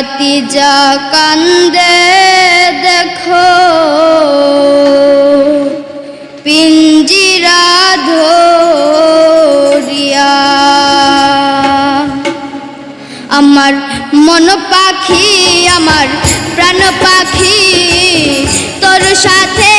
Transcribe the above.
ভাতিজা কান্দে দেখো। পিঞ্জিরা ধরিয়া। আমার মন পাখি আমার প্রাণ পাখি তোর সাথে